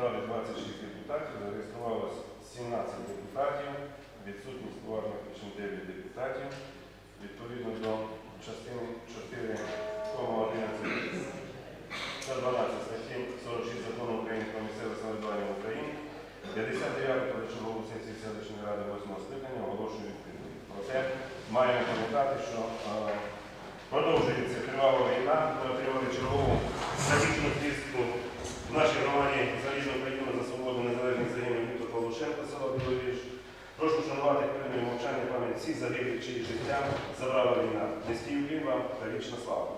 набрали 26 депутатів, зареєструвалося 17 депутатів, відсутність поважних 9 депутатів. Відповідно до частини 4, 11 та статті 46 закону України про місцеве самоврядування в Україні 59 першого сесії селищної ради 8 скликання оголошую відповідно. Проте маємо пам'ятати, що а, продовжується тривала війна, ми отримали чергову статичну тиску в нашій громаді залізна Україна за свободу незалежних загинув Віктор Павлушенко, село Біловіж. Прошу шанувати хвилиною мовчання пам'ять всіх загиблих, чиї життя забрала війна. Низький уклін вам та вічна. Слава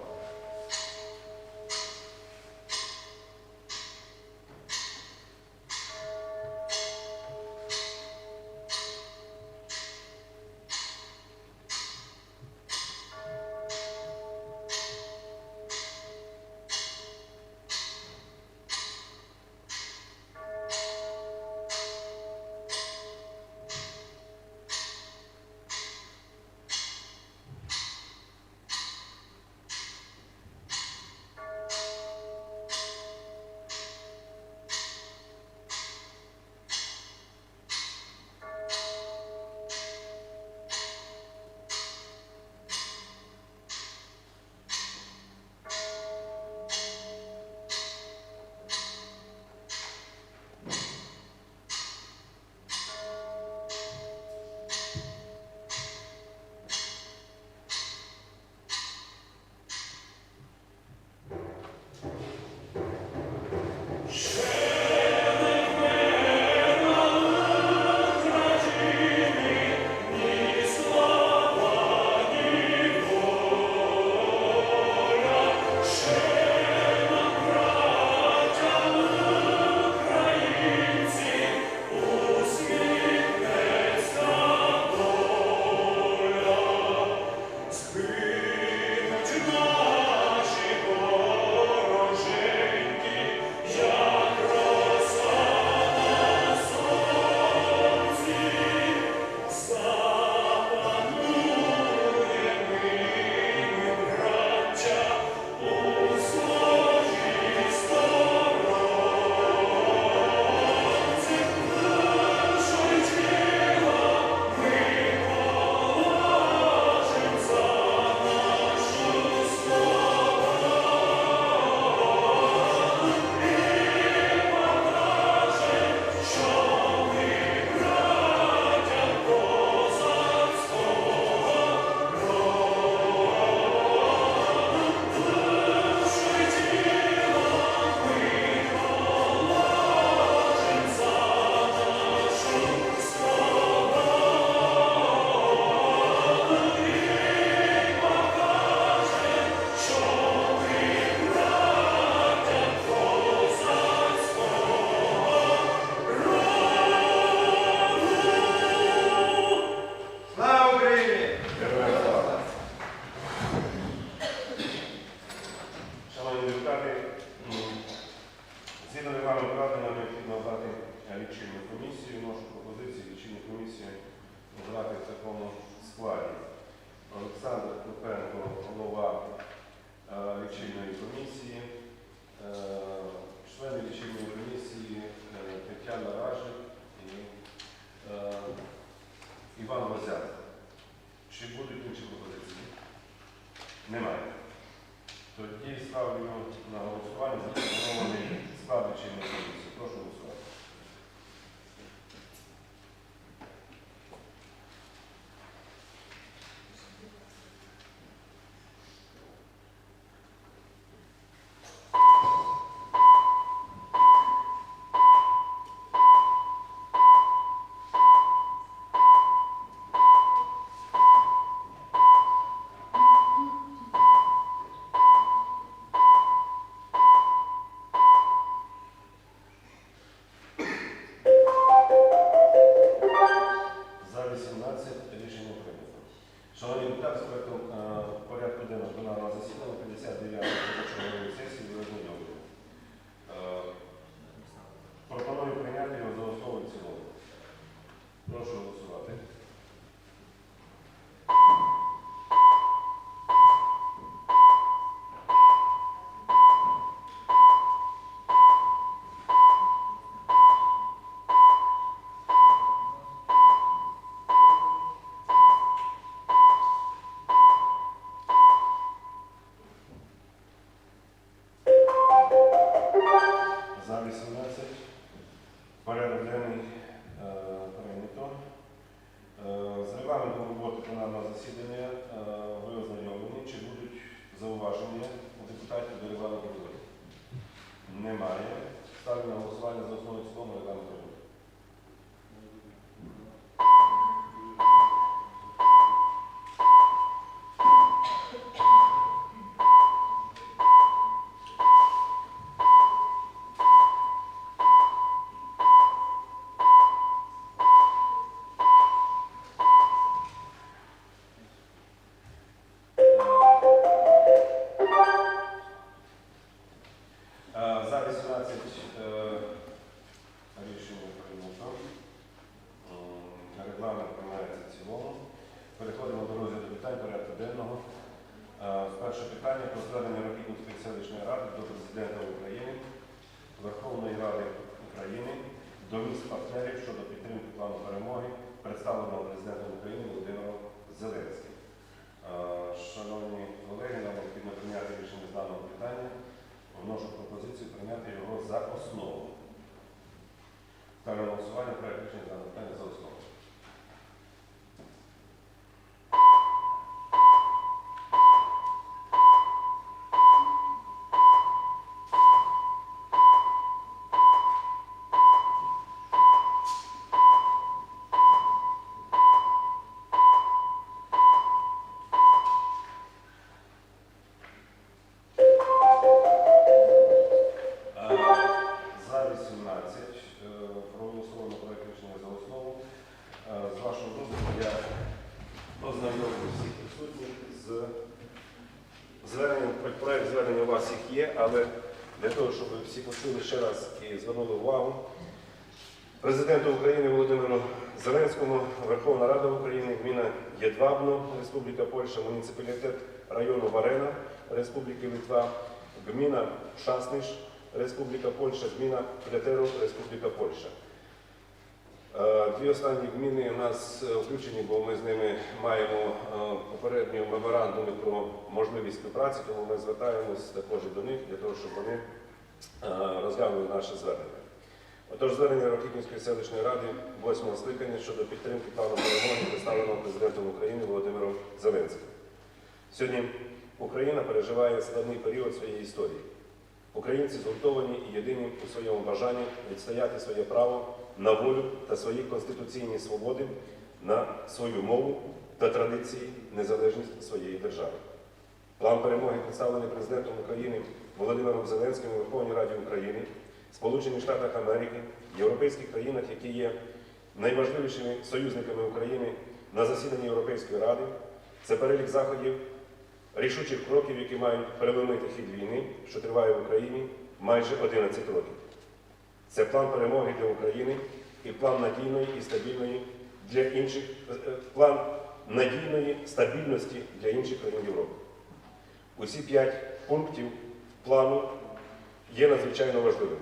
Олександр голова е, лічильної комісії, е, члени лічильної комісії е, Тетяна Ражик і Іван Лозяк. Чи будуть інші пропозиції? Немає. Тоді ставлю на голосування за пропонований склад лічильної комісії. Прошу зауваження у депутатів до регламенту? Немає. Ставлю на голосування за основу цілому регламенту почули ще раз і звернули увагу. Президенту України Володимиру Зеленському, Верховна Рада України, гміна Єдвабно, Республіка Польща, муніципалітет району Варена, Республіки Литва, гміна Шасниш, Республіка Польща, гміна Плятеру, Республіка Польща. Е, Дві останні гміни у нас е, включені, бо ми з ними маємо е, попередні меморандуми про можливість співпраці, тому ми звертаємось також до них для того, щоб вони розглянули наше звернення. Отож, звернення Рокітнівської селищної ради 8 скликання щодо підтримки плану перемоги, представленого президентом України Володимиром Зеленським. Сьогодні Україна переживає складний період своєї історії. Українці згуртовані і єдині у своєму бажанні відстояти своє право на волю та свої конституційні свободи, на свою мову та традиції, незалежність своєї держави. План перемоги, представлений президентом України Володимиром Зеленським у Верховній Раді України, Сполучених Штатах Америки, європейських країнах, які є найважливішими союзниками України на засіданні Європейської ради, це перелік заходів, рішучих кроків, які мають переломити хід війни, що триває в Україні майже 11 років. Це план перемоги для України і план надійної і стабільної для інших е, е, план надійної стабільності для інших країн Європи. Усі п'ять пунктів плану є надзвичайно важливими.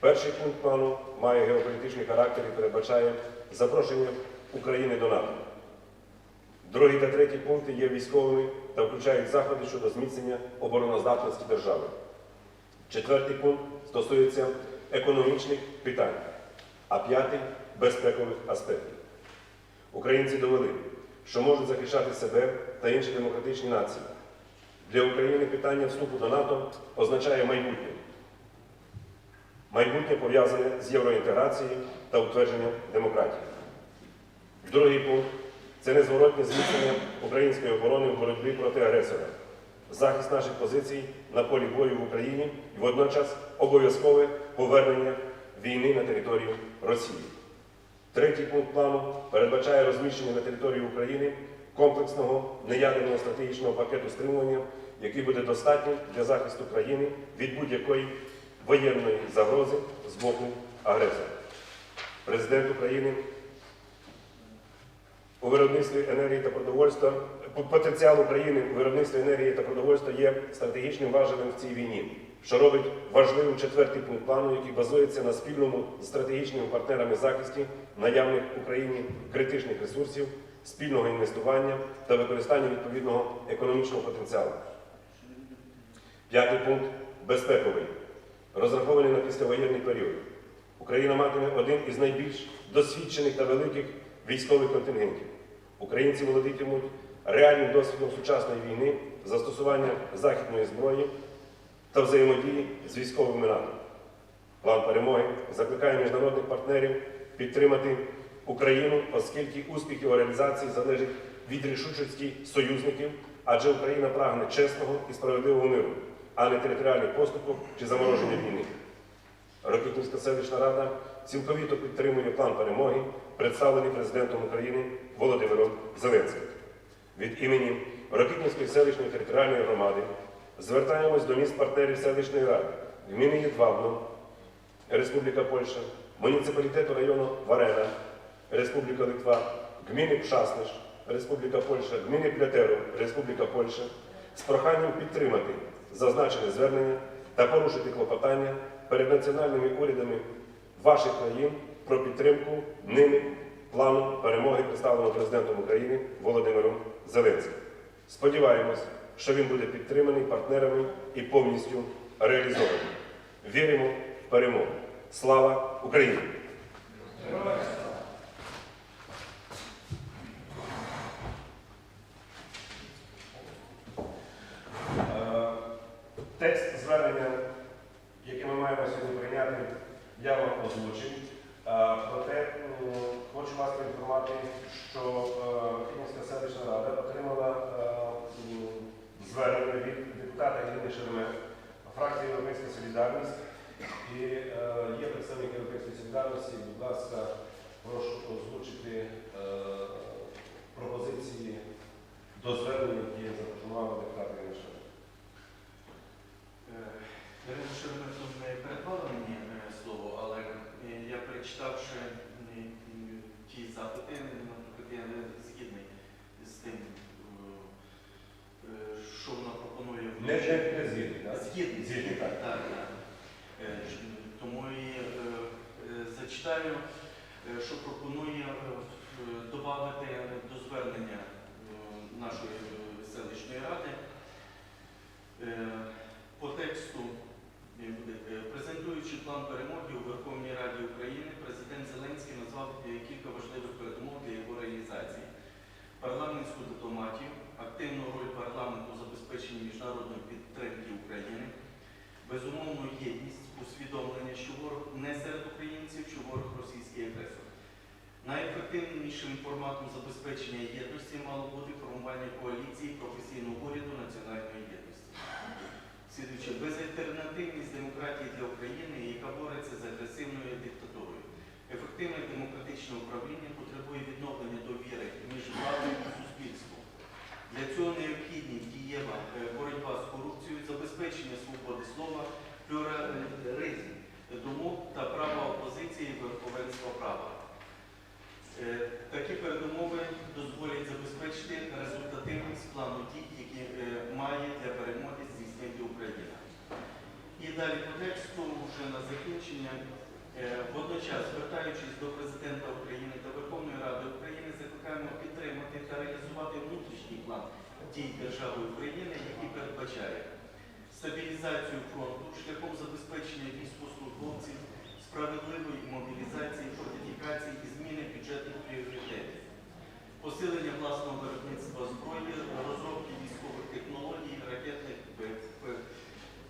Перший пункт плану має геополітичний характер і передбачає запрошення України до НАТО. Другий та третій пункти є військовими та включають заходи щодо зміцнення обороноздатності держави. Четвертий пункт стосується економічних питань, а п'ятий безпекових аспектів. Українці довели, що можуть захищати себе та інші демократичні нації. Для України питання вступу до НАТО означає майбутнє. Майбутнє пов'язане з євроінтеграцією та утвердженням демократії. Другий пункт це незворотне зміцнення української оборони в боротьбі проти агресора, захист наших позицій на полі бою в Україні і водночас обов'язкове повернення війни на територію Росії. Третій пункт плану передбачає розміщення на території України комплексного неядерного стратегічного пакету стримування, який буде достатнім для захисту країни від будь-якої воєнної загрози з боку агресора. Президент України у виробництві енергії та продовольства, потенціал України у виробництві енергії та продовольства є стратегічним важелем в цій війні, що робить важливим четвертий пункт плану, який базується на спільному з стратегічними партнерами захисті наявних в Україні критичних ресурсів, спільного інвестування та використання відповідного економічного потенціалу. П'ятий пункт безпековий, розрахований на післявоєнний період. Україна матиме один із найбільш досвідчених та великих військових контингентів. Українці володітимуть реальним досвідом сучасної війни застосування західної зброї та взаємодії з військовими НАТО. План перемоги закликає міжнародних партнерів підтримати Україну, оскільки успіх його реалізації залежить від рішучості союзників, адже Україна прагне чесного і справедливого миру, а не територіальних поступок чи замороження війни. Рокітнівська селищна рада цілковито підтримує план перемоги, представлений президентом України Володимиром Зеленським. Від імені Рокітнівської селищної територіальної громади звертаємось до міст партнерів селищної ради, гміни Єдвабно, Республіка Польща, муніципалітету району Варена, Республіка Литва, гміни Пшасниш, Республіка Польща, гміни Плятеро, Республіка Польща з проханням підтримати зазначене звернення та порушити клопотання перед національними урядами ваших країн про підтримку ними плану перемоги, представленого президентом України Володимиром Зеленським. Сподіваємось, що він буде підтриманий партнерами і повністю реалізований. Віримо в перемогу. Слава Україні! Е, Текст звернення, який ми маємо сьогодні прийняти, я вам озвучив. Е, Проте м, хочу вас поінформувати, що Київська селищна рада отримала е, м, звернення від депутата Ірини Шеремет, фракції Європейська Солідарність. І е, є представник Європейської солідарності. Будь ласка, прошу озвучити е, пропозиції до звернення, які запропонувала депутат Ірина Шеремет. Ірина Шеремету не передала мені е, слово, але е, я перечитавши е, ті запити, наприклад, я не згідний з тим, е, е, що вона пропонує. Не, не, згідний, так? Згідний. Згідний, так. Так. Е, Тому і е, е, зачитаю, е, що пропонує додати до звернення е, нашої Слідуючи, безальтернативність демократії для України, підтримати та реалізувати внутрішній план дій держави України, який передбачає стабілізацію фронту шляхом забезпечення військовослужбовців, справедливої мобілізації, фортифікації і зміни бюджетних пріоритетів, посилення власного виробництва зброї, розробки військових технологій, ракетних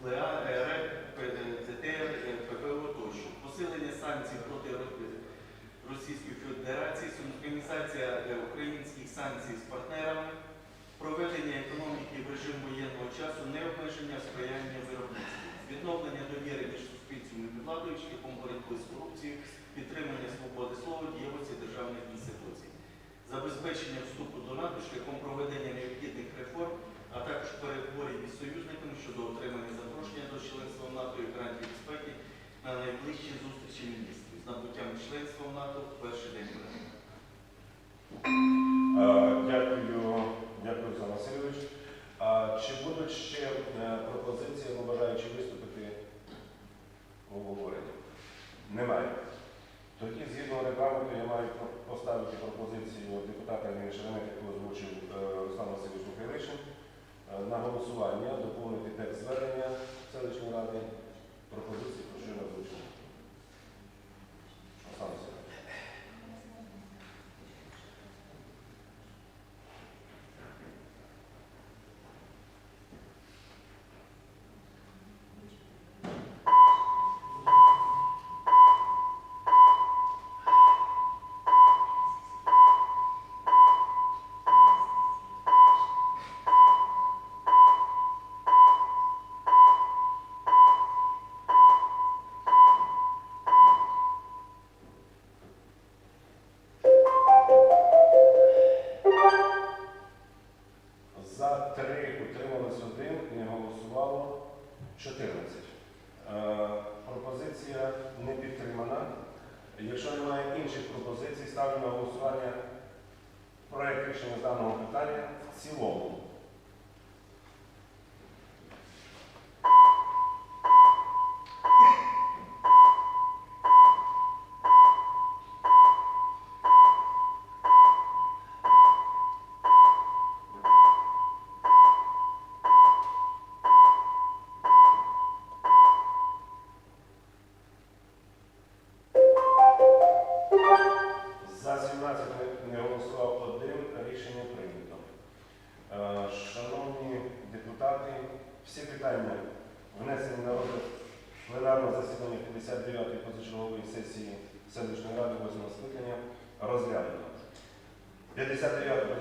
ПЛА, РЕП, ДТР, ППО тощо, посилення санкцій проти Російської Федерації, синхронізація е, українських санкцій з партнерами, проведення економіки в режим воєнного часу, необмеження сприяння виробництву, відновлення довіри між суспільством і владою шляхом боротьби з корупцією, підтримання свободи слова, дієвості державних інституцій, забезпечення вступу до НАТО шляхом проведення необхідних реформ, а також переговорів із союзниками щодо отримання запрошення до членства в НАТО і гарантій безпеки на найближчі зустрічі міністрів з набуттям членства в НАТО в перший день війни. Е, Дякую, дякую, Олександр Васильович. А Чи будуть ще е, пропозиції або бажаючі виступити в обговоренні? Немає. Тоді, згідно регламенту, я маю про- поставити Ірини Шеремет, яку озвучив е, Руслан Васильович Михайлишин, е, на голосування, доповнити текст звернення селищної ради. Пропозиції,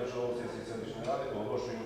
59-ю позачергову селищної ради оголошую